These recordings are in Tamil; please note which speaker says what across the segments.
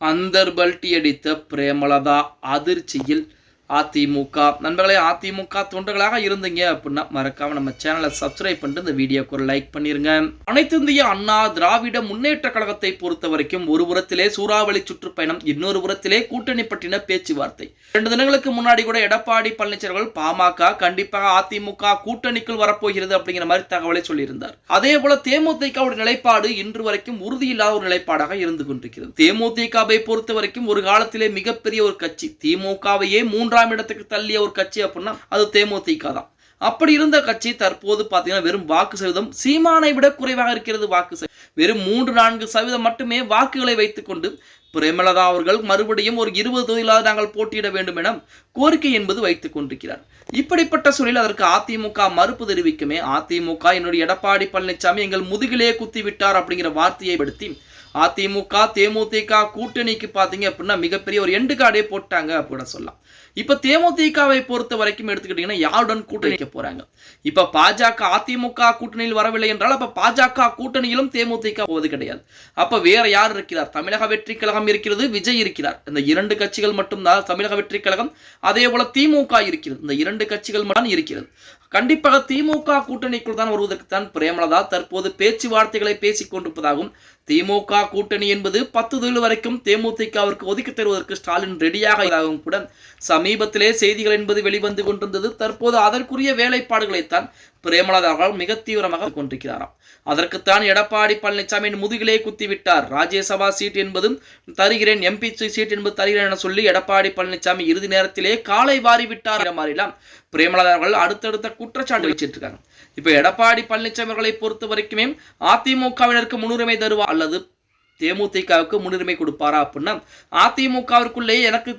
Speaker 1: அந்தர்பல்ட்டி அடித்த பிரேமலதா அதிர்ச்சியில் அதிமுக. நண்பர்களே அதிமுக தொண்டர்களாக இருந்தீங்க அப்படின்னா மறக்காம நம்ம சேனலை சப்ஸ்கிரைப் பண்ணிட்டு இந்த வீடியோக்கு ஒரு லைக் பண்ணிருங்க. அனைத்து இந்திய அண்ணா திராவிட முன்னேற்ற கழகத்தை பொறுத்த வரைக்கும் ஒரு புறத்திலே சூறாவளி சுற்றுப்பயணம் இன்னொரு புறத்திலே கூட்டணி பற்றின பேச்சுவார்த்தை. ரெண்டு தினங்களுக்கு முன்னாடி கூட எடப்பாடி பழனிசாமி பாமக கண்டிப்பாக அதிமுக கூட்டணிக்குள் வரப்போகிறது அப்படிங்கிற மாதிரி தகவலை சொல்லியிருந்தார். அதே போல தேமுதிகவுடைய நிலைப்பாடு இன்று வரைக்கும் உறுதியில்லாத ஒரு நிலைப்பாடாக இருந்து கொண்டிருக்கிறது. தேமுதிகவை பொறுத்த வரைக்கும் ஒரு காலத்திலே மிகப்பெரிய ஒரு கட்சி திமுகவையே மூன்றாம் மூன்றாம் இடத்துக்கு தள்ளிய ஒரு கட்சி அப்படின்னா அது தேமுதிக தான் அப்படி இருந்த கட்சி தற்போது பார்த்தீங்கன்னா வெறும் வாக்கு சதவீதம் சீமானை விட குறைவாக இருக்கிறது வாக்கு சதவீதம். வெறும் மூன்று நான்கு சதவீதம் மட்டுமே வாக்குகளை வைத்துக்கொண்டு பிரேமலதா அவர்கள் மறுபடியும் ஒரு இருபது தொகுதிகளாக நாங்கள் போட்டியிட வேண்டும் என கோரிக்கை என்பது வைத்துக் கொண்டிருக்கிறார் இப்படிப்பட்ட சூழலில் அதற்கு அதிமுக மறுப்பு தெரிவிக்குமே அதிமுக என்னுடைய எடப்பாடி பழனிசாமி எங்கள் முதுகிலே குத்தி விட்டார் அப்படிங்கிற வார்த்தையை படுத்தி அதிமுக தேமுதிக கூட்டணிக்கு பார்த்தீங்க அப்படின்னா மிகப்பெரிய ஒரு எண்டு கார்டே போட்டாங்க அப்படின்னு சொல்லலாம். இப்போ தேமுதிகவை பொறுத்த வரைக்கும் எடுத்துக்கிட்டீங்கன்னா யாருடன் கூட்டணி வைக்க போறாங்க? இப்ப பாஜக அதிமுக கூட்டணியில் வரவில்லை என்றால் அப்ப பாஜக கூட்டணியிலும் தேமுதிக போவது கிடையாது. அப்ப வேற யார் இருக்கிறார்? தமிழக வெற்றி கழகம் இருக்கிறது விஜய் இருக்கிறார். இந்த இரண்டு கட்சிகள் மட்டும்தான் தமிழக வெற்றி கழகம் அதே போல திமுக இருக்கிறது. இந்த இரண்டு கட்சிகள் மட்டும் இருக்கிறது. கண்டிப்பாக திமுக கூட்டணிக்குள் தான் வருவதற்குத்தான் பிரேமலதா தற்போது பேச்சுவார்த்தைகளை பேசிக் கொண்டிருப்பதாகவும் திமுக கூட்டணி என்பது பத்து தொழில் வரைக்கும் தேமுதிகவிற்கு ஒதுக்கி தருவதற்கு ஸ்டாலின் ரெடியாக இருப்பதாகவும் கூட சமீபத்திலே செய்திகள் என்பது வெளிவந்து கொண்டிருந்தது. தற்போது அதற்குரிய வேலைப்பாடுகளைத்தான் பிரேமலதா மிக தீவிரமாக கொண்டிருக்கிறாராம். அதற்குத்தான் எடப்பாடி பழனிசாமியின் முதுகிலே குத்திவிட்டார். ராஜ்யசபா சீட் என்பதும் தருகிறேன் எம்பி சீட் என்பது தருகிறேன் என சொல்லி எடப்பாடி பழனிசாமி இறுதி நேரத்திலே காலை வாரி விட்டார் என்ற மாதிரிலாம் பிரேமலதா அவர்கள் அடுத்தடுத்த குற்றச்சாட்டு வச்சிட்டு இருக்காங்க இப்ப எடப்பாடி பழனிசாமி அவர்களை பொறுத்த வரைக்குமே அதிமுகவினருக்கு முன்னுரிமை தருவா அல்லது தேமுதிகவுக்கு முன்னுரிமை கொடுப்பாரா அப்படின்னா அதிமுகவிற்குள்ளே எனக்கு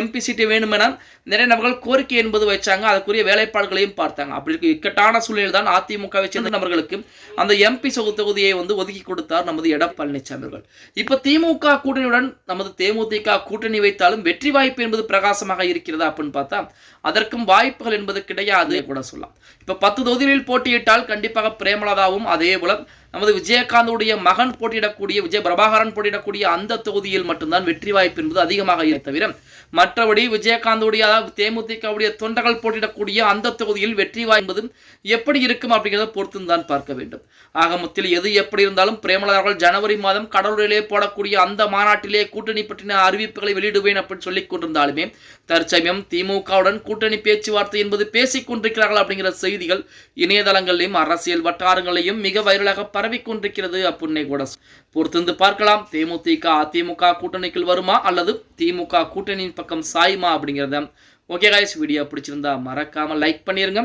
Speaker 1: எம்பி சீட்டு வேணுமென நிறைய நபர்கள் கோரிக்கை என்பது வச்சாங்க. அதுக்குரிய வேலைப்பாடுகளையும் பார்த்தாங்க. அப்படி இருக்க. இக்கட்டான சூழ்நிலை தான் அதிமுகவை சேர்ந்த நபர்களுக்கு அந்த எம்பி தொகுதியை வந்து ஒதுக்கி கொடுத்தார் நமது எடப்பாடி பழனிசாமி அவர்கள். இப்ப திமுக கூட்டணியுடன் நமது தேமுதிக கூட்டணி வைத்தாலும் வெற்றி வாய்ப்பு என்பது பிரகாசமாக இருக்கிறதா அப்படின்னு பார்த்தா அதற்கும் வாய்ப்புகள் என்பது கிடையாது கூட சொல்லலாம். இப்ப பத்து தொகுதிகளில் போட்டியிட்டால் கண்டிப்பாக பிரேமலதாவும் அதே போல நமது விஜயகாந்தோடைய மகன் போட்டியிடக்கூடிய விஜய பிரபாகரன் போட்டியிடக்கூடிய அந்த தொகுதியில் மட்டும்தான் வெற்றி வாய்ப்பு என்பது அதிகமாக இருக்க தவிர மற்றபடி விஜயகாந்தோடைய அதாவது தேமுதிகவுடைய தொண்டர்கள் போட்டியிடக்கூடிய அந்த தொகுதியில் வெற்றி வாய்ப்பதும் எப்படி இருக்கும் அப்படிங்கிறத பொறுத்து தான் பார்க்க வேண்டும். ஆக மொத்தத்தில் எது எப்படி இருந்தாலும் பிரேமலதார்கள் ஜனவரி மாதம் கடலூரிலே போடக்கூடிய அந்த மாநாட்டிலே கூட்டணி பற்றின அறிவிப்புகளை வெளியிடுவேன் அப்படின்னு சொல்லிக் கொண்டிருந்தாலுமே தற்சமயம் திமுகவுடன் கூட்டணி பேச்சுவார்த்தை என்பது பேசிக் கொண்டிருக்கிறார்கள் அப்படிங்கிற செய்திகள் இணையதளங்களிலும் அரசியல் வட்டாரங்களையும் மிக வைரலாக பரவிக்கொண்டிருக்கிறது அப்படின்னே கூட. பொறுத்திருந்து பார்க்கலாம் தேமுதிக அதிமுக கூட்டணிக்குள் வருமா அல்லது திமுக கூட்டணி கூட்டணியின் பக்கம் சாய்மா அப்படிங்கிறத. ஓகே காய்ஸ் வீடியோ பிடிச்சிருந்தா மறக்காம லைக் பண்ணிருங்க.